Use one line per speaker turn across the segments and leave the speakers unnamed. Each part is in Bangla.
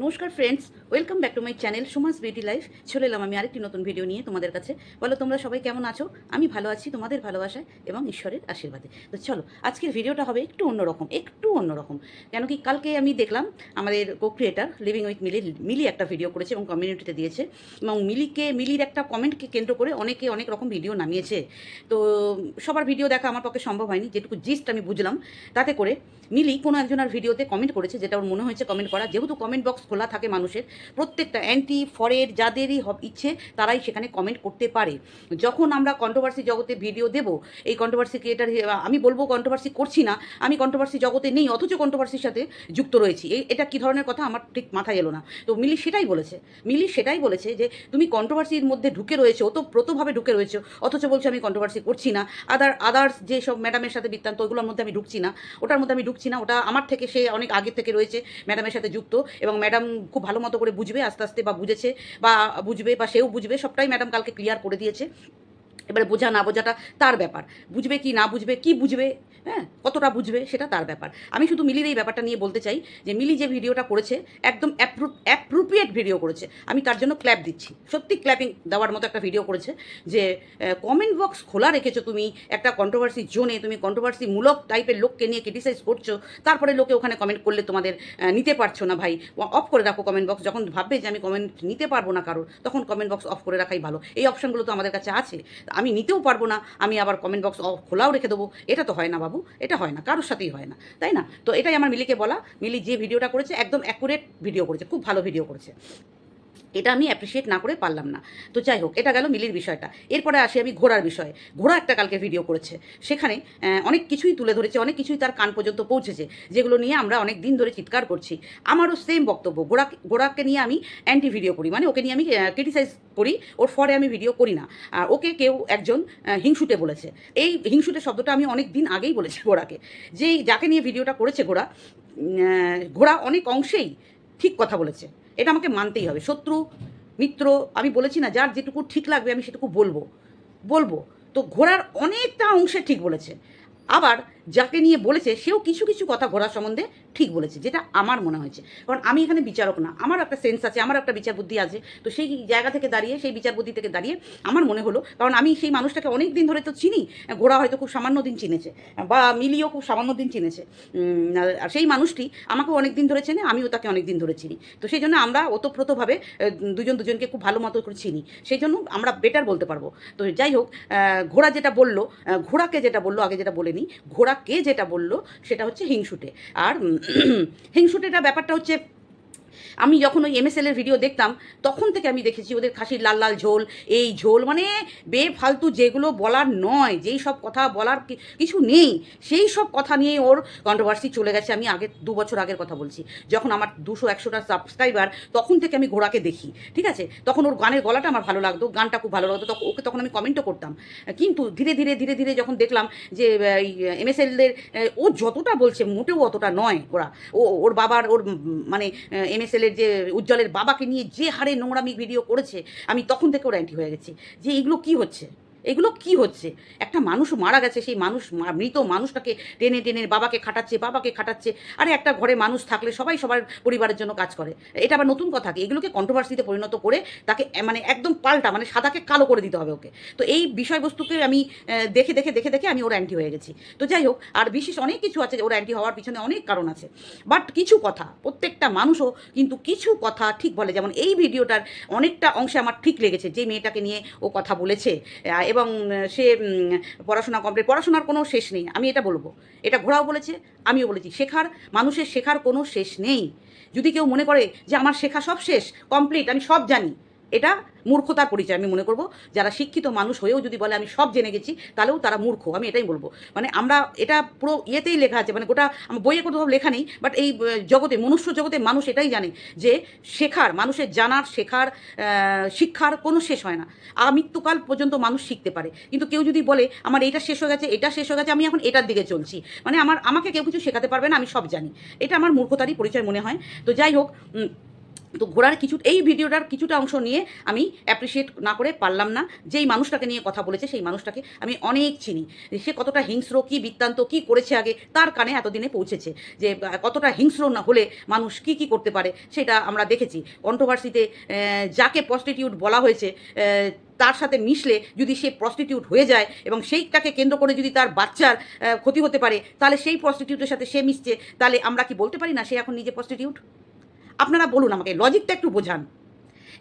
নমস্কার friends welcome back to my channel Suma's beauty life চলে এলাম আমি আরেকটি নতুন ভিডিও নিয়ে তোমাদের কাছে। বলো, তোমরা সবাই কেমন আছো? আমি ভালো আছি, তোমাদের ভালোবাসায় এবং ঈশ্বরের আশীর্বাদে। তো চলো, আজকের ভিডিওটা হবে একটু অন্যরকম একটু অন্যরকম। কেন কি কালকে আমি দেখলাম, আমাদের co creator living with Mili Mili একটা ভিডিও করেছে এবং কমিউনিটিতে দিয়েছে। এবং মিলিকে মিলির একটা কমেন্টকে কেন্দ্র করে অনেকে অনেক রকম ভিডিও নামিয়েছে। তো সবার ভিডিও দেখা আমার পক্ষে সম্ভব হয়নি, যেটুকু জিস্ট আমি বুঝলাম, তাতে করে মিলি কোনো একজনের ভিডিওতে কমেন্ট করেছে, যেটা ওর মনে হয়েছে কমেন্ট করা। যেহেতু কমেন্ট বক্স খোলা থাকে মানুষের, প্রত্যেকটা অ্যান্টি ফরের যাদেরই ইচ্ছে তারাই সেখানে কমেন্ট করতে পারে। যখন আমরা কন্ট্রোভার্সি জগতে ভিডিও দেব, এই কন্ট্রোভার্সি ক্রিয়েটার আমি বলব কন্ট্রোভার্সি করছি না, আমি কন্ট্রোভার্সি জগতে নেই, অথচ কন্ট্রোভার্সির সাথে যুক্ত রয়েছি। এই এটা কী ধরনের কথা? আমার ঠিক মাথায় এলো না। তো মিলি সেটাই বলেছে। মিলি সেটাই বলেছে যে, তুমি কন্ট্রোভার্সির মধ্যে ঢুকে রয়েছো ওতপ্রোতভাবে ঢুকে রয়েছে, অথচ বলছো আমি কন্ট্রোভার্সি করছি না। আদার আদার্স যেসব ম্যাডামের সাথে বৃত্তান্ত, ওইগুলোর মধ্যে আমি ঢুকছি না। ওটার মধ্যে আমি ঢুকছি না। ওটা আমার থেকে সে অনেক আগে থেকে রয়েছে ম্যাডামের সাথে যুক্ত এবং ম্যাডাম খুব ভালো মতো করে বুঝবে, আস্তে আস্তে বা বুঝেছে বা বুঝবে বা সেও বুঝবে, সবটাই ম্যাডাম কালকে ক্লিয়ার করে দিয়েছে। এবারে বোঝা না বোঝাটা তার ব্যাপার। বুঝবে কি না বুঝবে, কি বুঝবে হ্যাঁ? কতটা বুঝবে সেটা তার ব্যাপার। আমি শুধু মিলির এই ব্যাপারটা নিয়ে বলতে চাই যে মিলি যে ভিডিওটা করেছে একদম অ্যাপ্রোপ্রিয়েট ভিডিও করেছে। আমি তার জন্য ক্ল্যাপ দিচ্ছি। সত্যি ক্ল্যাপিং দেওয়ার মতো একটা ভিডিও করেছে যে কমেন্ট বক্স খোলা রেখেছো তুমি একটা কন্ট্রোভার্সি জোনে তুমি কন্ট্রোভার্সি মূলক টাইপের লোককে নিয়ে ক্রিটিসাইজ করছ। তারপরে লোকে ওখানে কমেন্ট করলে তোমাদের নিতে পারছ না ভাই। অফ করে রাখো কমেন্ট বক্স যখন ভাববে যে আমি কমেন্ট নিতে পারব না কারোর, তখন কমেন্ট বক্স অফ করে রাখাই ভালো। এই অপশনগুলো তো আমাদের কাছে আছে। আমি নিতেও পারব না, আমি আবার কমেন্ট বক্স খোলাও রেখে দেবো। এটা তো হয় না বাবু, এটা হয় না, কারোর সাথেই হয় না, তাই না? তো এটাই আমার মিলিকে বলা, মিলি যে ভিডিওটা করেছে, একদম অ্যাকুরেট ভিডিও করেছে, খুব ভালো ভিডিও করেছে। এটা আমি অ্যাপ্রিসিয়েট না করে পারলাম না। তো যাই হোক, এটা গেল মিলির বিষয়টা। এরপরে আসি আমি ঘোড়ার বিষয়ে। ঘোড়া একটা কালকে ভিডিও করেছে। সেখানে অনেক কিছুই তুলে ধরেছে, অনেক কিছুই তার কান পর্যন্ত পৌঁছেছে, যেগুলো নিয়ে আমরা অনেক দিন ধরে চিৎকার করছি। আমারও সেম বক্তব্য, ঘোড়া, ঘোড়াকে নিয়ে আমি অ্যান্টি ভিডিও করি। মানে ওকে নিয়ে আমি ক্রিটিসাইজ করি, ওর ফরে আমি ভিডিও করি না। আর ওকে কেউ একজন হিংসুটে বলেছে। এই হিংসুটে শব্দটা আমি অনেক দিন আগেই বলেছি ঘোড়াকে। যেই, যাকে নিয়ে ভিডিওটা করেছে ঘোড়া ঘোড়া অনেক অংশেই ঠিক কথা বলেছে। এটা আমাকে মানতেই হবে। শত্রু, মিত্র, আমি বলেছি না, যার যেটুকু ঠিক লাগবে আমি সেটুকু বলব। বলব। তো ঘোড়ার অনেকটা অংশে ঠিক বলেছে। আবার যাকে নিয়ে বলেছে, সেও কিছু কিছু কথা ঘোড়ার সম্বন্ধে ঠিক বলেছে, যেটা আমার মনে হয়েছে। কারণ আমি এখানে বিচারক না, আমার একটা সেন্স আছে, আমার একটা বিচার বুদ্ধি আছে। তো সেই জায়গা থেকে দাঁড়িয়ে, সেই বিচার বুদ্ধি থেকে দাঁড়িয়ে আমার মনে হলো, কারণ আমি সেই মানুষটাকে অনেক দিন ধরে তো চিনি, ঘোড়া হয়তো খুব সামান্য দিন চিনেছে, বা মিলিও খুব সামান্য দিন চিনেছে। আর সেই মানুষটি আমাকেও অনেক দিন ধরে চেনে, আমিও তাকে অনেক দিন ধরে চিনি। তো সেই জন্য আমরা ওতপ্রোতভাবে দুজন দুজনকে খুব ভালো মতো করে চিনি। সেই জন্য আমরা বেটার বলতে পারব। তো যাই হোক ঘোড়া যেটা বলল ঘোড়াকে যেটা বলল, আগে যেটা বলেনি কে যেটা বলল সেটা হচ্ছে হিংসুটে। আর হিংসুটেটা ব্যাপারটা হচ্ছে আমি যখন ওই এমএসএল এর ভিডিও দেখতাম, তখন থেকে আমি দেখেছি ওদের খাসির লাল লাল ঝোল, এই ঝোল মানে বেফালতু যেগুলো বলার নয়, যেই সব কথা বলার কিছু নেই, সেই সব কথা নিয়ে ওর কন্ট্রোভার্সি চলে গেছে, আমি আগে দু বছর আগের কথা বলছি। যখন আমার দুশো একশোটা সাবস্ক্রাইবার তখন থেকে আমি ঘোড়াকে দেখি, ঠিক আছে? তখন ওর গানের গলাটা আমার ভালো লাগতো, গানটা খুব ভালো লাগতো, তখন ওকে তখন আমি কমেন্টও করতাম। কিন্তু ধীরে ধীরে ধীরে ধীরে যখন দেখলাম যে এমএসএলদের ও যতটা বলছে, মোটেও অতটা নয় ওরা। ও, ওর বাবার, ওর মানে এমএসএল এর যে, উজ্জ্বলের বাবাকে নিয়ে যে হারে নোংরামি ভিডিও করেছে, আমি তখন থেকে ওর অ্যান্টি হয়ে গেছি। যে এইগুলো কি হচ্ছে? এগুলো কি হচ্ছে? একটা মানুষ মারা গেছে, সেই মানুষ মৃত মানুষটাকে টেনে টেনে বাবাকে খাটাচ্ছে বাবাকে খাটাচ্ছে। আরে একটা ঘরে মানুষ থাকলে সবাই সবার পরিবারের জন্য কাজ করে। এটা আবার নতুন কথা এগুলোকে কন্ট্রোভার্সিতে পরিণত করে তাকে মানে একদম পাল্টা মানে সাদাকে কালো করে দিতে হবে ওকে। তো এই বিষয়বস্তুকে আমি দেখে দেখে দেখে দেখে আমি ওর অ্যান্টি হয়ে গেছি। তো যাই হোক, আর বিশেষ অনেক কিছু আছে ওর অ্যান্টি হওয়ার পিছনে অনেক কারণ আছে। বাট কিছু কথা, প্রত্যেকটা মানুষও কিন্তু কিছু কথা ঠিক বলে। যেমন এই ভিডিওটার অনেকটা অংশে আমার ঠিক লেগেছে যে মেয়েটাকে নিয়ে ও কথা বলেছে। এবং সে পড়াশোনা কমপ্লিট পড়াশোনার কোনো শেষ নেই, আমি এটা বলব। এটা ঘোরাও বলেছে, আমিও বলেছি, শেখার, মানুষের শেখার কোনো শেষ নেই। যদি কেউ মনে করে যে আমার শেখা সব শেষ কমপ্লিট আমি সব জানি এটা মূর্খতার পরিচয় আমি মনে করব। যারা শিক্ষিত মানুষ হয়েও যদি বলে আমি সব জেনে গেছি, তাহলেও তারা মূর্খ, আমি এটাই বলব। মানে আমরা এটা পুরো ইয়েতেই লেখা আছে মানে গোটা বইয়ে কোথাও লেখা নেই বাট এই জগতে, মনুষ্য জগতে মানুষ এটাই জানে যে শেখার, মানুষের জানার, শেখার শিক্ষার কোনো শেষ হয় না। মৃত্যুকাল পর্যন্ত মানুষ শিখতে পারে। কিন্তু কেউ যদি বলে, আমার এটা শেষ হয়ে গেছে, এটা শেষ হয়ে গেছে, আমি এখন এটার দিকে চলছি। মানে আমার, আমাকে কেউ কিছু শেখাতে পারবে না, আমি সব জানি। এটা আমার মূর্খতারই পরিচয় মনে হয়। তো যাই হোক তো ঘোড়ার কিছু, এই ভিডিওটার কিছুটা অংশ নিয়ে আমি অ্যাপ্রিসিয়েট না করে পারলাম না। যেই মানুষটাকে নিয়ে কথা বলেছে, সেই মানুষটাকে আমি অনেক চিনি। সে কতটা হিংস্র, কী বৃত্তান্ত, কী করেছে আগে, তার কানে এতদিনে পৌঁছেছে যে কতটা হিংস্র না হলে মানুষ কি কি করতে পারে, সেটা আমরা দেখেছি। কন্ট্রোভার্সিতে যাকে প্রস্টিটিউট বলা হয়েছে তার সাথে মিশলে যদি সে প্রস্টিটিউট হয়ে যায় এবং সেইটাকে কেন্দ্র করে যদি তার বাচ্চার ক্ষতি হতে পারে, তাহলে সেই প্রস্টিটিউটের সাথে সে মিশছে, তাহলে আমরা কি বলতে পারি না সে এখন নিজে প্রস্টিটিউট আপনারা বলুন আমাকে লজিকটা একটু বোঝান।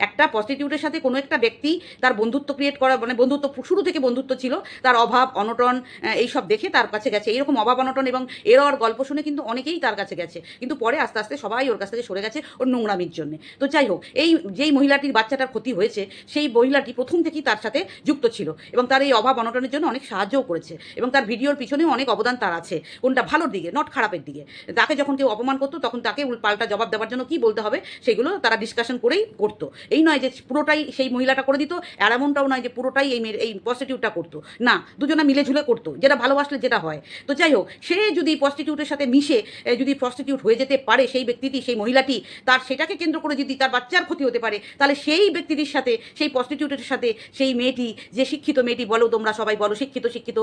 একটা প্রস্টিটিউটের সাথে কোনো একটা ব্যক্তি তার বন্ধুত্ব ক্রিয়েট করা মানে বন্ধুত্ব শুরু থেকে বন্ধুত্ব ছিল, তার অভাব, অনটন এইসব দেখে তার কাছে গেছে। এইরকম অভাব, অনটন এবং এরর গল্প শুনে কিন্তু অনেকেই তার কাছে গেছে। কিন্তু পরে আস্তে আস্তে সবাই ওর কাছ থেকে সরে গেছে ওর নোংরামির জন্য। তো যাই হোক, এই যেই মহিলাটির বাচ্চাটার ক্ষতি হয়েছে, সেই মহিলাটি প্রথম থেকেই তার সাথে যুক্ত ছিল এবং তার এই অভাব, অনটনের জন্য অনেক সাহায্যও করেছে এবং তার ভিডিওর পিছনেও অনেক অবদান তার আছে, কোনটা ভালোর দিকে নট খারাপের দিকে। তাকে যখন কেউ অপমান করতো, তখন তাকে পাল্টা জবাব দেওয়ার জন্য কি বলতে হবে, সেগুলো তারা ডিসকাশন করেই করতো। এই নয় যে পুরোটাই সেই মহিলাটা করে দিত, আর এমনটাও নয় যে পুরোটাই এই মেয়ের এই প্রস্টিটিউটটা করতো। না, দুজনা মিলে ঝুলে করতো, যেটা ভালোবাসলে যেটা হয়। তো যাই হোক, সে যদি প্রস্টিটিউটের সাথে মিশে যদি প্রস্টিটিউট হয়ে যেতে পারে সেই ব্যক্তিটি, সেই মহিলাটি, তার সেটাকে কেন্দ্র করে যদি তার বাচ্চার ক্ষতি হতে পারে, তাহলে সেই ব্যক্তিটির সাথে, সেই প্রস্টিটিউটের সাথে সেই মেয়েটি, যে শিক্ষিত মেয়েটি বলো তোমরা সবাই বলো, শিক্ষিত শিক্ষিত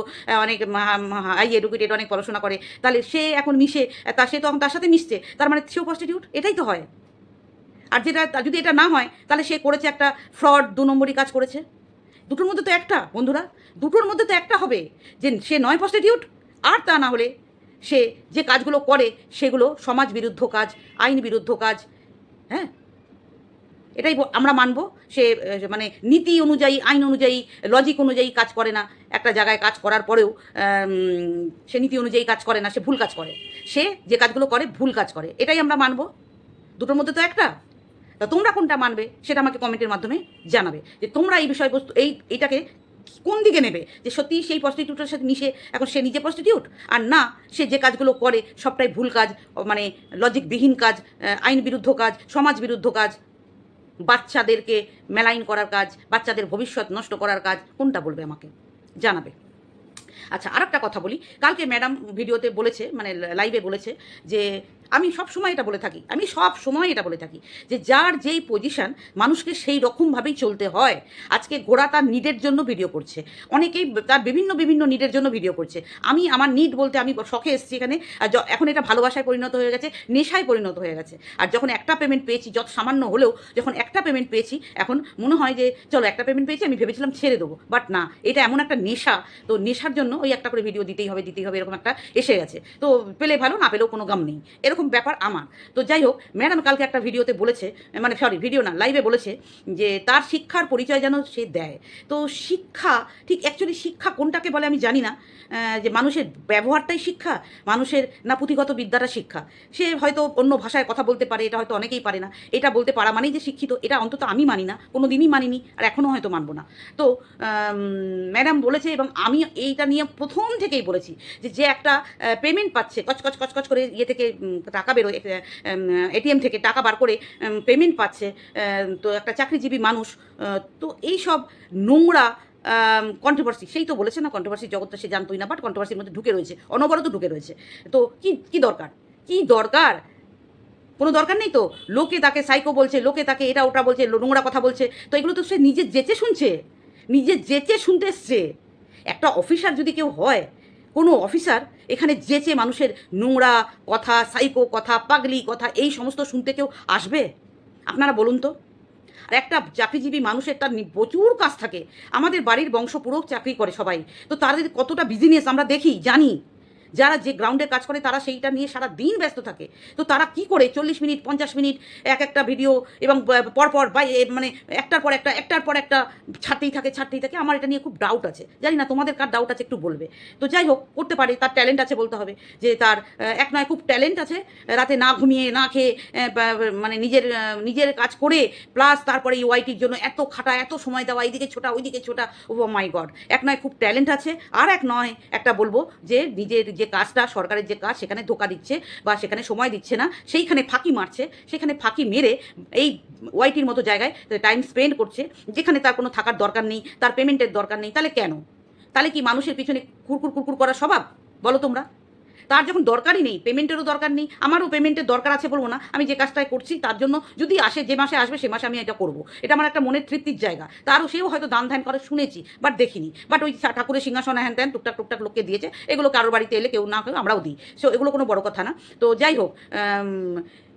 অনেক হাই এডুকেটেড অনেক পড়াশোনা করে, তাহলে সে এখন মিশে, তা সে তখন তার সাথে মিশছে, তার মানে সেও প্রস্টিটিউট এটাই তো হয়। আর যেটা যদি এটা না হয়, তাহলে সে করেছে একটা ফ্রড দু নম্বরই কাজ করেছে। দুটোর মধ্যে তো একটা, বন্ধুরা। দুটোর মধ্যে তো একটা হবে যে সে নয় প্রস্টিটিউট আর তা না হলে সে যে কাজগুলো করে, সেগুলো সমাজ বিরুদ্ধ কাজ, আইন বিরুদ্ধ কাজ হ্যাঁ? এটাই আমরা মানবো। সে মানে নীতি অনুযায়ী, আইন অনুযায়ী লজিক অনুযায়ী কাজ করে না। একটা জায়গায় কাজ করার পরেও সে নীতি অনুযায়ী কাজ করে না, সে ভুল কাজ করে। সে যে কাজগুলো করে, ভুল কাজ করে। এটাই আমরা মানবো। দুটোর মধ্যে তো একটা। তা তোমরা কোনটা মানবে সেটা আমাকে কমেন্টের মাধ্যমে জানাবে যে তোমরা এই বিষয়বস্তু, এই, এইটাকে কোন দিকে নেবে? যে সত্যি সেই প্রস্টিটিউটের সাথে মিশে এখন সে নিজে প্রস্টিটিউট আর না, সে যে কাজগুলো করে সবটাই ভুল কাজ মানে লজিকবিহীন কাজ আইন বিরুদ্ধ কাজ, সমাজ বিরুদ্ধ কাজ, বাচ্চাদেরকে মেলাইন করার কাজ, বাচ্চাদের ভবিষ্যৎ নষ্ট করার কাজ, কোনটা বলবে আমাকে? জানাবে। আচ্ছা আর একটা কথা বলি। কালকে ম্যাডাম ভিডিওতে বলেছে মানে লাইভে বলেছে যে আমি সব সময় এটা বলে থাকি, আমি সব সময় এটা বলে থাকি যে যার যেই পজিশন মানুষকে সেই রকমভাবেই চলতে হয়। আজকে ঘোড়া তার নিডের জন্য ভিডিও করছে, অনেকেই তার বিভিন্ন বিভিন্ন নিডের জন্য ভিডিও করছে। আমি আমার নিড বলতে আমি শখে এসেছি এখানে, আর এখন এটা ভালোবাসায় পরিণত হয়ে গেছে, নেশায় পরিণত হয়ে গেছে। আর যখন একটা পেমেন্ট পেয়েছি, যত সামান্য হলেও যখন একটা পেমেন্ট পেয়েছি, এখন মনে হয় যে চলো একটা পেমেন্ট পেয়েছি, আমি ভেবেছিলাম ছেড়ে দেবো। বাট না, এটা এমন একটা নেশা। তো নেশার জন্য ওই একটা করে ভিডিও দিতেই হবে দিতেই হবে, এরকম একটা এসে গেছে। তো পেলে ভালো, না পেলেও কোনো গাম নেই। এরকম ব্যাপার আমার। তো যাই হোক, ম্যাডাম কালকে একটা ভিডিওতে বলেছে মানে সরি ভিডিও না লাইভে বলেছে যে তার শিক্ষার পরিচয় যেন সে দেয়। তো শিক্ষা, ঠিক অ্যাকচুয়ালি শিক্ষা কোনটাকে বলে আমি জানি না যে মানুষের ব্যবহারটাই শিক্ষা, মানুষের না পুঁথিগত বিদ্যাটা শিক্ষা। সে হয়তো অন্য ভাষায় কথা বলতে পারে, এটা হয়তো অনেকেই পারে না। এটা বলতে পারা মানেই যে শিক্ষিত, এটা অন্তত আমি মানি না কোনো দিনই মানিনি, আর এখনও হয়তো মানবো না। তো ম্যাডাম বলেছে এবং আমি এইটা নিয়ে প্রথম থেকেই বলেছি যে যে একটা পেমেন্ট পাচ্ছে কচকচ কচকচ করে ইয়ে থেকে টাকা বেরোয় এটিএম থেকে টাকা বার করে পেমেন্ট পাচ্ছে তো একটা চাকরিজীবী মানুষ তো এই সব নোংরা কন্ট্রোভার্সি সেই তো বলেছে না কন্ট্রোভার্সি জগৎটা সে জানতোই না বাট কন্ট্রোভার্সির মধ্যে ঢুকে রয়েছে, অনবরত ঢুকে রয়েছে। তো কি কি দরকার? কি দরকার? কোনো দরকার নেই তো? লোকে তাকে সাইকো বলছে, লোকে তাকে এটা ওটা বলছে নোংরা কথা বলছে, তো এগুলো তো সে নিজে যেচে শুনছে, নিজে যেচে শুনতে এসছে। একটা অফিসার যদি কেউ হয় কোনো অফিসার এখানে যেচে মানুষের নোংরা কথা, সাইকো কথা, পাগলি কথা, এই সমস্ত শুনতে কেউ আসবে? আপনারা বলুন তো। আর একটা চাকরিজীবী মানুষের তার প্রচুর কাজ থাকে। আমাদের বাড়ির বংশ পুরো চাকরি করে সবাই। তো তাদের কতটা বিজনেস আমরা দেখি, জানি। যারা যে গ্রাউন্ডে কাজ করে, তারা সেইটা নিয়ে সারা দিন ব্যস্ত থাকে। তো তারা কি করে? চল্লিশ মিনিট, পঞ্চাশ মিনিট, এক একটা ভিডিও এবং পরপর বা মানে একটার পর একটা, একটার পর একটা ছাড়তেই থাকে ছাড়তেই থাকে। আমার এটা নিয়ে খুব ডাউট আছে। জানি না তোমাদের কার ডাউট আছে একটু বলবে। তো যাই হোক, করতে পারে, তার ট্যালেন্ট আছে বলতে হবে যে তার এক নয় খুব ট্যালেন্ট আছে, রাতে না ঘুমিয়ে, না খেয়ে মানে নিজের নিজের কাজ করে প্লাস তারপরে এই ওয়াইটির জন্য এত খাটা, এত সময় দেওয়া, এইদিকে ছোটা, ওইদিকে ছোটা, ও মাই গড এক নয় খুব ট্যালেন্ট আছে, আর এক নয় একটা বলব যে নিজের যে কাজটা, সরকারের যে কাজ, সেখানে ধোকা দিচ্ছে বা সেখানে সময় দিচ্ছে না, সেইখানে ফাঁকি মারছে, সেখানে ফাঁকি মেরে এই ওয়াইটির মতো জায়গায় টাইম স্পেন্ড করছে, যেখানে তার কোনো থাকার দরকার নেই, তার পেমেন্টের দরকার নেই, তাহলে কেন? তাহলে কি মানুষের পিছনে কুরকুর কুরকুর করার স্বভাব? বলো তোমরা। তার যখন দরকারই নেই পেমেন্টেরও দরকার নেই, আমারও পেমেন্টের দরকার আছে বলব না, আমি যে কাজটাই করছি তার জন্য যদি আসে, যে মাসে আসবে সে মাসে আমি এটা করব। এটা আমার একটা মনের তৃপ্তির জায়গা। তারও সেও হয়তো দান ধ্যান করে শুনেছি বাট দেখিনি। বাট ওই ঠাকুরের সিংহাসন হ্যান ত্যান, টুকটাক টুকটাক লোককে দিয়েছে, এগুলো কারোর বাড়িতে এলে কেউ না কেউ আমরাও দিই। সো এগুলো কোনো বড় কথা না। তো যাই হোক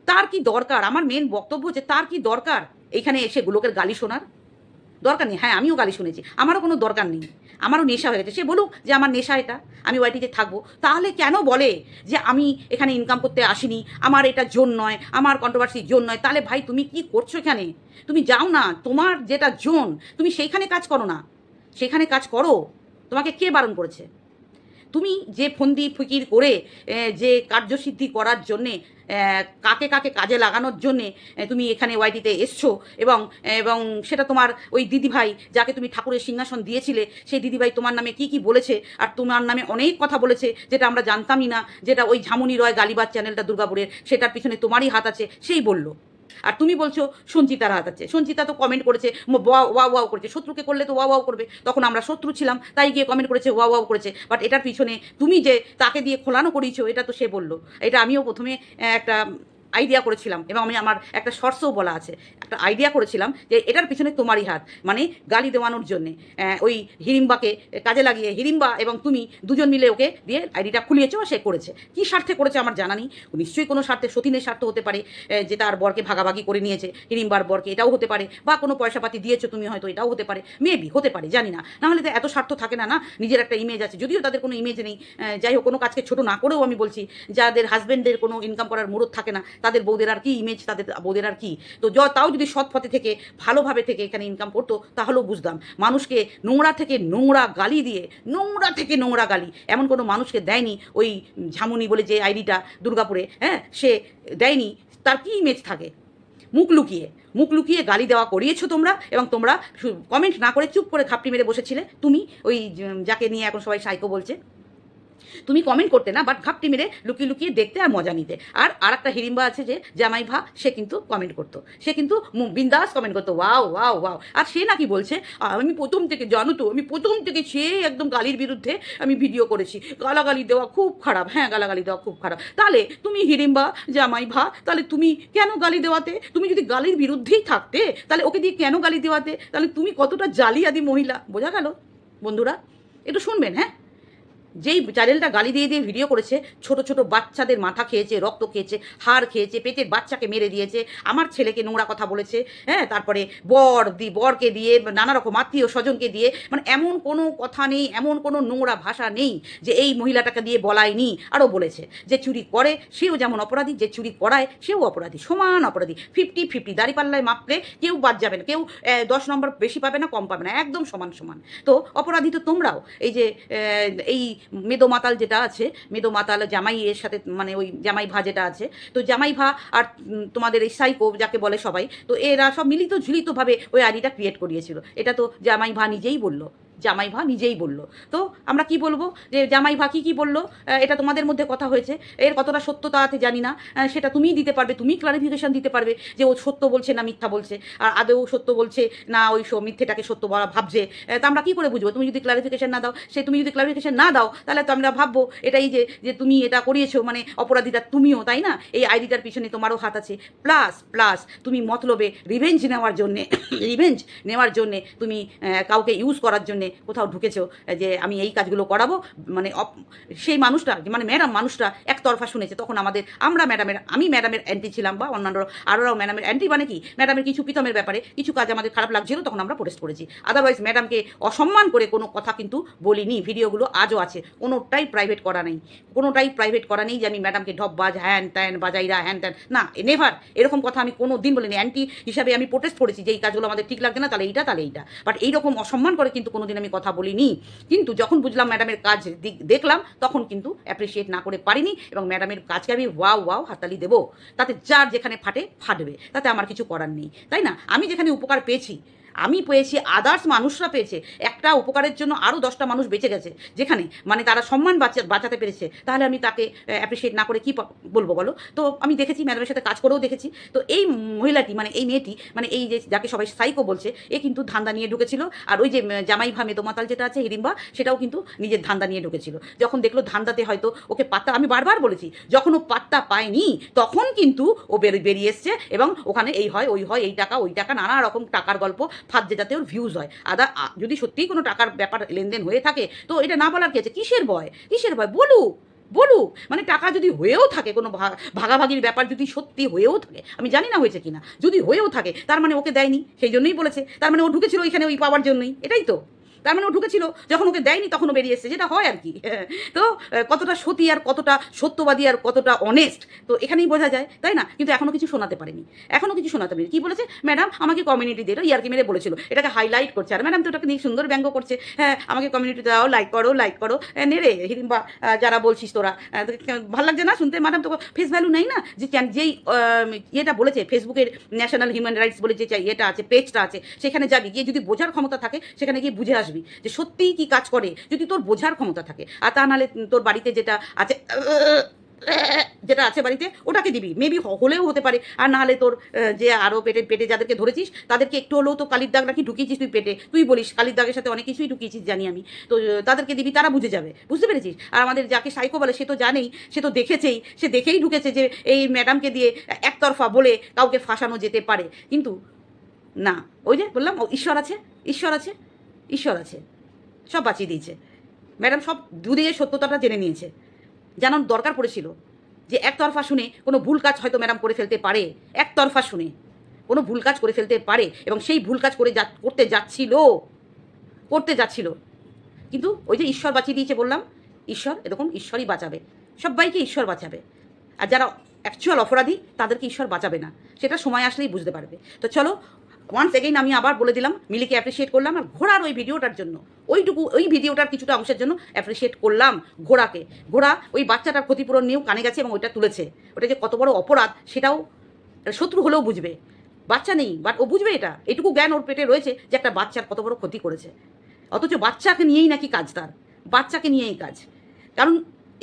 তার কি দরকার? আমার মেন বক্তব্য হচ্ছে তার কি দরকার? এইখানে এসে গোলকের গালি শোনার। দরকার নেই। হ্যাঁ আমিও গালি শুনেছি। আমারও কোনো দরকার নেই। আমারও নেশা হয়ে গেছে। সে বলুক যে আমার নেশা এটা, আমি ওয়াইটিতে থাকব। তাহলে কেন বলে যে আমি এখানে ইনকাম করতে আসিনি? আমার এটা জোন নয়, আমার কন্ট্রোভার্সি জোন নয়। তাহলে ভাই, তুমি কি করছ এখানে? তুমি যাও না, তোমার যেটা জোন তুমি সেইখানে কাজ করো না। সেখানে কাজ করো। তোমাকে কে বারণ করেছে? তুমি যে ফন্দি ফিকির করে যে কার্যসিদ্ধি করার জন্যে কাকে কাকে কাজে লাগানোর জন্যে তুমি এখানে ওয়াইটিতে এসছো এবং এবং সেটা তোমার ওই দিদিভাই যাকে তুমি ঠাকুরের সিংহাসন দিয়েছিলে, সেই দিদিভাই তোমার নামে কি কি বলেছে? আর তোমার নামে অনেক কথা বলেছে যেটা আমরা জানতামই না, যেটা ওই ঝামুনি রয় গালিবাদ চ্যানেলটা দুর্গাপুরের, সেটার পিছনে তোমারই হাত আছে, সেই বলল। আর তুমি বলছো সঞ্চিতার হাত আছে। সঞ্চিতা তো কমেন্ট করেছে ওয়া ওয়াও করেছে। শত্রুকে করলে তো ওয়া ওয়াও করবে। তখন আমরা শত্রু ছিলাম, তাই গিয়ে কমেন্ট করেছে ওয়া ওয়াও করেছে। বাট এটার পিছনে তুমি যে তাকে দিয়ে খোলানো করিয়েছো, এটা তো সে বলল। এটা আমিও প্রথমে একটা আইডিয়া করেছিলাম এবং আমি আমার একটা শর্টসও বলা আছে, একটা আইডিয়া করেছিলাম যে এটার পিছনে তোমারই হাত মানে গালি দেওয়ানোর জন্যে। ওই হিড়িম্বাকে কাজে লাগিয়ে হিড়িম্বা এবং তুমি দুজন মিলে ওকে দিয়ে আইডিটা খুলিয়েছো, সে করেছে। কী স্বার্থে করেছে আমার জানা নেই। নিশ্চয়ই কোনো স্বার্থে, সতীনের স্বার্থ হতে পারে যে তার বরকে ভাগাভাগি করে নিয়েছে হিড়িম্বার বরকে এটাও হতে পারে, বা কোনো পয়সাপাতি দিয়েছ তুমি হয়তো, এটাও হতে পারে। মেবি হতে পারে, জানি না। নাহলে তো এত স্বার্থ থাকে না না? নিজের একটা ইমেজ আছে। যদিও তাদের কোনো ইমেজ নেই যাই হোক, কোনো কাজকে ছোট না করেও আমি বলছি, যাদের হাজবেন্ডের কোনো ইনকাম করার মুরত থাকে না তাদের বউদের আর কি ইমেজ তাদের বউদের আর কি। তো য- তাও যদি সৎ পথে থেকে, ভালোভাবে থেকে এখানে ইনকাম করতো, তাহলেও বুঝতাম। মানুষকে নোংরা থেকে নোংরা গালি দিয়ে, নোংরা থেকে নোংরা গালি, এমন কোনো মানুষকে দেয়নি ওই ঝামুনি বলে যে আইডিটা দুর্গাপুরে হ্যাঁ? সে দেয়নি, তার কি ইমেজ থাকে? মুখ লুকিয়ে মুখ লুকিয়ে গালি দেওয়া করিয়েছো তোমরা এবং তোমরা কমেন্ট না করে চুপ করে খাপটি মেরে বসেছিলে। তুমি ওই যাকে নিয়ে এখন সবাই সাইকো বলছে। তুমি কমেন্ট করতে না বাট ঘাপটি মেরে লুকিয়ে লুকিয়ে দেখতে আর মজা নিতে। আর আর একটা হিড়িম্বা আছে যে, জামাই ভা, সে কিন্তু কমেন্ট করতো। সে কিন্তু বিন্দাস কমেন্ট করতো ওয়াও ওয়াও ওয়াও আর সে নাকি বলছে আমি প্রথম থেকে, জানো তো, আমি প্রথম থেকে সে একদম গালির বিরুদ্ধে আমি ভিডিও করেছি। গালাগালি দেওয়া খুব খারাপ হ্যাঁ গালাগালি দেওয়া খুব খারাপ। তাহলে তুমি হিড়িম্বা জামাই ভা, তাহলে তুমি কেন গালি দেওয়াতে? তুমি যদি গালির বিরুদ্ধেই থাকতে, তাহলে ওকে দিয়ে কেন গালি দেওয়াতে? তাহলে তুমি কতটা জালিয়াদি মহিলা? বোঝা গেল, বন্ধুরা? একটু শুনবেন হ্যাঁ? যেই চ্যানেলটা গালি দিয়ে দিয়ে ভিডিও করেছে, ছোট ছোট বাচ্চাদের মাথা খেয়েছে, রক্ত খেয়েছে, হাড় খেয়েছে, পেটের বাচ্চাকে মেরে দিয়েছে, আমার ছেলেকে নোংরা কথা বলেছে হ্যাঁ তারপরে বর দি, বরকে দিয়ে, নানা রকম আত্মীয় স্বজনকে দিয়ে মানে এমন কোনো কথা নেই, এমন কোনো নোংরা ভাষা নেই যে এই মহিলাটাকে দিয়ে বলায়নি, আরও বলেছে যে চুরি করে, সেও যেমন অপরাধী, যে চুরি করায়, সেও অপরাধী, সমান অপরাধী ফিফটি ফিফটি দাঁড়িপাল্লায় মাপলে কেউ বাদ যাবে না, কেউ দশ নম্বর বেশি পাবে না, কম পাবে না, একদম সমান সমান। তো অপরাধী তো তোমরাও, এই যে এই মেদো মাতাল যেটা আছে, মেদো মাতাল জামাই এর সাথে মানে ওই জামাই ভা যেটা আছে, তো জামাই ভা আর তোমাদের এই সাইকো যাকে বলে সবাই, তো এরা সব মিলিত ঝুলিতভাবে ওই আইডিটা ক্রিয়েট করিয়েছিল। এটা তো জামাই ভা নিজেই বলল। জামাই ভা নিজেই বলল। তো আমরা কি বলব? যে জামাই ভা কি কী বলল? এটা তোমাদের মধ্যে কথা হয়েছে। এর কতটা সত্যতা আছে জানি না। সেটা তুমিই দিতে পারবে, তুমি ক্লারিফিকেশন দিতে পারবে যে ও সত্য বলছে না মিথ্যা বলছে। আর আদৌ সত্য বলছে না ওই মিথ্যেটাকে সত্য বলা ভাবছে। তা আমরা কী করে বুঝব? তুমি যদি ক্লারিফিকেশান না দাও, সে তুমি যদি ক্লারিফিকেশন না দাও, তাহলে তো আমরা ভাববো এটাই যে যে তুমি এটা করিয়েছো মানে অপরাধীটা তুমিও, তাই না? এই আইডিটার পিছনে তোমারও হাত আছে। প্লাস প্লাস তুমি মতলবে রিভেঞ্জ নেওয়ার জন্যে রিভেঞ্জ নেওয়ার জন্যে তুমি কাউকে ইউজ করার জন্যে কোথাও ঢুকেছো, যে আমি এই কাজগুলো করাবো মানে সেই মানুষটা মানে ম্যাডাম মানুষটা একতরফা শুনেছে, তখন আমাদের, আমরা ম্যাডামের আমি ম্যাডামের অ্যান্টি ছিলাম বা অন্যান্য আরোরাও ম্যাডামের অ্যান্টি মানে কি ম্যাডামের কিছু প্রীতমের ব্যাপারে কিছু কাজ আমাদের খারাপ লাগছিল, তখন আমরা প্রোটেস্ট করেছি। আদারওয়াইজ ম্যাডামকে অসম্মান করে কোনো কথা কিন্তু বলিনি, ভিডিওগুলো আজও আছে, কোনোটাই প্রাইভেট করা নেই। কোনোটাই প্রাইভেট করা নেই যে আমি ম্যাডামকে ঢপ বাজ হ্যান ত্যান, বাজাইরা, হ্যান ত্যান, না নেভার এরকম কথা আমি কোনো দিন বলিনি। অ্যান্টি হিসাবে আমি প্রোটেস্ট করেছি যে এই কাজগুলো আমাদের ঠিক লাগছে না, তাহলে এইটা তাহলে এইটা। বাট এইরকম অসম্মান করে কিন্তু কোনোদিন আমি কথা বলিনি। কিন্তু যখন বুঝলাম ম্যাডামের কাজ দেখলাম, তখন কিন্তু অ্যাপ্রিসিয়েট না করে পারিনি এবং ম্যাডামের কাজকে আমি ওয়াও ওয়াও হাততালি দেবো। তাতে যার যেখানে ফাটে, ফাটবে। তাতে আমার কিছু করার নেই। তাই না? আমি যেখানে উপকার পেয়েছি আমি পেয়েছি আদার্স মানুষরা পেয়েছে। একটা উপকারের জন্য আরও দশটা মানুষ বেঁচে গেছে। যেখানে মানে তারা সম্মান বাঁচা, বাঁচাতে পেরেছে। তাহলে আমি তাকে অ্যাপ্রিসিয়েট না করে কী বলব বলো? তো আমি দেখেছি ম্যাডামের সাথে কাজ করেও দেখেছি। তো এই মহিলাটি মানে এই মেয়েটি মানে এই যে যাকে সবাই সাইকো বলছে, এ কিন্তু ধান্দা নিয়ে ঢুকেছিল। আর ওই যে জামাই ভা মেদোমাতাল যেটা আছে হিড়িম্বা সেটাও কিন্তু নিজের ধান্দা নিয়ে ঢুকেছিল। যখন দেখল ধান্দাতে হয়তো ওকে পাত্তা, আমি বারবার বলেছি, যখন ও পাত্তা পায়নি, তখন কিন্তু ও বের- বেরিয়ে এসছে এবং ওখানে এই হয়, ওই হয়, এই টাকা, ওই টাকা, নানা রকম টাকার গল্প ফাঁদ যেটাতে ওর ভিউজ হয়। আদা যদি সত্যিই কোনো টাকার ব্যাপার লেনদেন হয়ে থাকে, তো এটা না বলার কি আছে? কিসের ভয়? কিসের ভয়? বলুক বলুক। মানে টাকা যদি হয়েও থাকে, কোনো ভাগাভাগির ব্যাপার যদি সত্যি হয়েও থাকে, আমি জানি না হয়েছে কিনা, যদি হয়েও থাকে, তার মানে ওকে দেয়নি, সেই জন্যই বলেছে। তার মানে ও ঢুকেছিল ওইখানে ওই পাওয়ার জন্যই, এটাই তো। তার মানে ও ঢুকেছিল যখন ওকে দেয়নি তখন ও বেরিয়ে এসছে যেটা হয় আর কি। তো কতটা সতী আর কতটা সত্যবাদী আর কতটা অনেস্ট তো এখানেই বোঝা যায় তাই না? কিন্তু এখনও কিছু শোনাতে পারেনি। এখনও কিছু শোনাতে পারেনি। কি বলেছে? ম্যাডাম আমাকে কমিউনিটি দিয়ে ইয়ারকি মেরে বলেছিল। এটাকে হাইলাইট করছে। আর ম্যাডাম তো ওটাকে নিয়ে সুন্দর ব্যঙ্গ করছে। হ্যাঁ আমাকে কমিউনিটি দাও লাইক করো লাইক করো। এ, নে রে হিরিম্বা যারা বলছিস তোরা। ভালো লাগছে না শুনতে? ম্যাডাম তো ফেস ভ্যালু নেই না? যে যেই ইয়েটা বলেছে ফেসবুকের ন্যাশনাল হিউম্যান রাইটস বলে যে ইয়েটা আছে পেজটা আছে সেখানে যাবি। গিয়ে যদি বোঝার ক্ষমতা থাকে সেখানে গিয়ে বুঝে আসবি। যে সত্যিই কি কাজ করে, যদি তোর বোঝার ক্ষমতা থাকে। আর তা নাহলে তোর বাড়িতে যেটা আছে যেটা আছে বাড়িতে, ওটাকে দিবি। মেবি হলেও হতে পারে। আর নাহলে তোর যে আরও পেটে পেটে যাদেরকে ধরেছিস, তাদেরকে একটু হলেও তো কালির দাগ নাকি ঢুকিয়েছিস তুই পেটে। তুই বলিস, কালির দাগের সাথে অনেক কিছুই ঢুকিয়েছিস জানি আমি। তো তাদেরকে দিবি, তারা বুঝে যাবে। বুঝতে পেরেছিস? আর আমাদের যাকে সাইকো বলে, সে তো জানেই, সে তো দেখেছেই, সে দেখেই ঢুকেছে যে এই ম্যাডামকে দিয়ে একতরফা বলে কাউকে ফাঁসানো যেতে পারে। কিন্তু না, ওই যে বললাম, ও ঈশ্বর আছে ঈশ্বর আছে। ঈশ্বর আছে। সব বাঁচিয়ে দিয়েছে। ম্যাডাম, সব দুদিকে সত্যতাটা জেনে নিয়েছে। জানার দরকার পড়েছিল যে একতরফা শুনে কোনো ভুল কাজ হয়তো ম্যাডাম করে ফেলতে পারে। একতরফা শুনে কোনো ভুল কাজ করে ফেলতে পারে এবং সেই ভুল কাজ করে যা করতে যাচ্ছিল। করতে যাচ্ছিল। কিন্তু ওই যে ঈশ্বর বাঁচিয়ে দিয়েছে বললাম, ঈশ্বর এরকম ঈশ্বরই বাঁচাবে। সবাইকে ঈশ্বর বাঁচাবে। আর যারা অ্যাকচুয়াল অপরাধী, তাদেরকে ঈশ্বর বাঁচাবে না। সেটা সময় আসলেই বুঝতে পারবে। তো চলো ওয়ান্স এগেইন আমি আবার বলে দিলাম, মিলিকে অ্যাপ্রিসিয়েট করলাম আর ঘোড়ার ওই ভিডিওটার জন্য। ওইটুকু, ওই ভিডিওটার কিছুটা অংশের জন্য অ্যাপ্রিসিয়েট করলাম ঘোড়াকে। ঘোড়া ওই বাচ্চাটার ক্ষতিপূরণ নিয়েও কানে গেছে এবং ওইটা তুলেছে। ওটা যে কত বড় অপরাধ, সেটাও শত্রু হলেও বুঝবে। বাচ্চা নেই বাট ও বুঝবে এটা। এটুকু জ্ঞান ওর পেটে রয়েছে যে একটা বাচ্চার কত বড় ক্ষতি করেছে। অথচ বাচ্চাকে নিয়েই নাকি কাজ তার। বাচ্চাকে নিয়েই কাজ। কারণ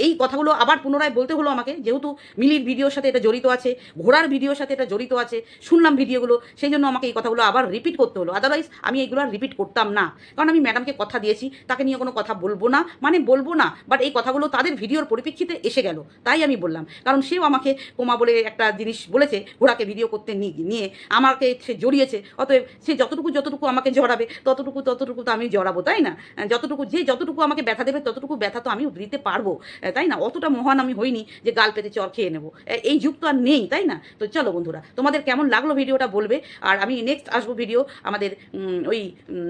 এই কথাগুলো আবার পুনরায় বলতে হলো আমাকে, যেহেতু মিলির ভিডিওর সাথে এটা জড়িত আছে, ঘোড়ার ভিডিওর সাথে এটা জড়িত আছে, শুনলাম ভিডিওগুলো, সেই জন্য আমাকে এই কথাগুলো আবার রিপিট করতে হলো। আদারওয়াইজ আমি এইগুলো আর রিপিট করতাম না। কারণ আমি ম্যাডামকে কথা দিয়েছি, তাকে নিয়ে কোনো কথা বলব না মানে বলব না বাট এই কথাগুলো তাদের ভিডিওর পরিপ্রেক্ষিতে এসে গেল, তাই আমি বললাম। কারণ সেও আমাকে কোমা বলে একটা জিনিস বলেছে, ঘোড়াকে ভিডিও করতে নিয়ে, আমাকে সে জড়িয়েছে, অতএব সে যতটুকু যতটুকু আমাকে জড়াবে, ততটুকু ততটুকু তো আমি জড়াবো, তাই না? যতটুকু, যে যতটুকু আমাকে ব্যথা দেবে, ততটুকু ব্যথা তো আমি দিতে পারব। তাই না? অতটা মহান আমি হইনি যে গাল পেতে চর খেয়ে নেব। এই যুগ তো আর নেই, তাই না? তো চলো বন্ধুরা, তোমাদের কেমন লাগল ভিডিওটা বলবে? আর আমি নেক্সট আসব ভিডিও আমাদের ওই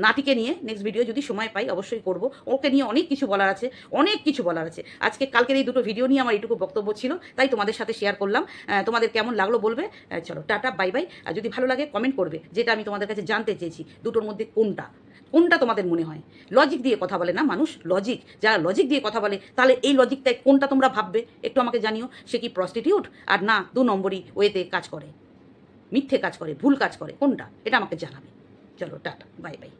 নাটিকে নিয়ে। নেক্সট ভিডিও যদি সময় পাই, অবশ্যই করব। ওকে নিয়ে অনেক কিছু বলার আছে, অনেক কিছু বলার আছে। আজকে, কালকের এই দুটো ভিডিও নিয়ে আমার এইটুকু বক্তব্য ছিল, তাই তোমাদের সাথে শেয়ার করলাম। তোমাদের কেমন লাগল বলবে? চলো, টাটা বাই বাই আর যদি ভালো লাগে কমেন্ট করবে, যেটা আমি তোমাদের কাছে জানতে চেয়েছি, দুটোর মধ্যে কোনটা? কোনটা তোমাদের মনে হয়? লজিক দিয়ে কথা বলে না মানুষ? লজিক যারা লজিক দিয়ে কথা বলে, তাহলে এই লজিকটায় কোনটা তোমরা ভাববে? একটু আমাকে জানিও, সে কি প্রস্টিটিউট আর না, দু নম্বরই ওয়েতে কাজ করে। মিথ্যে কাজ করে, ভুল কাজ করে, কোনটা? এটা আমাকে জানাবে। চলো, টাটা, বাই বাই।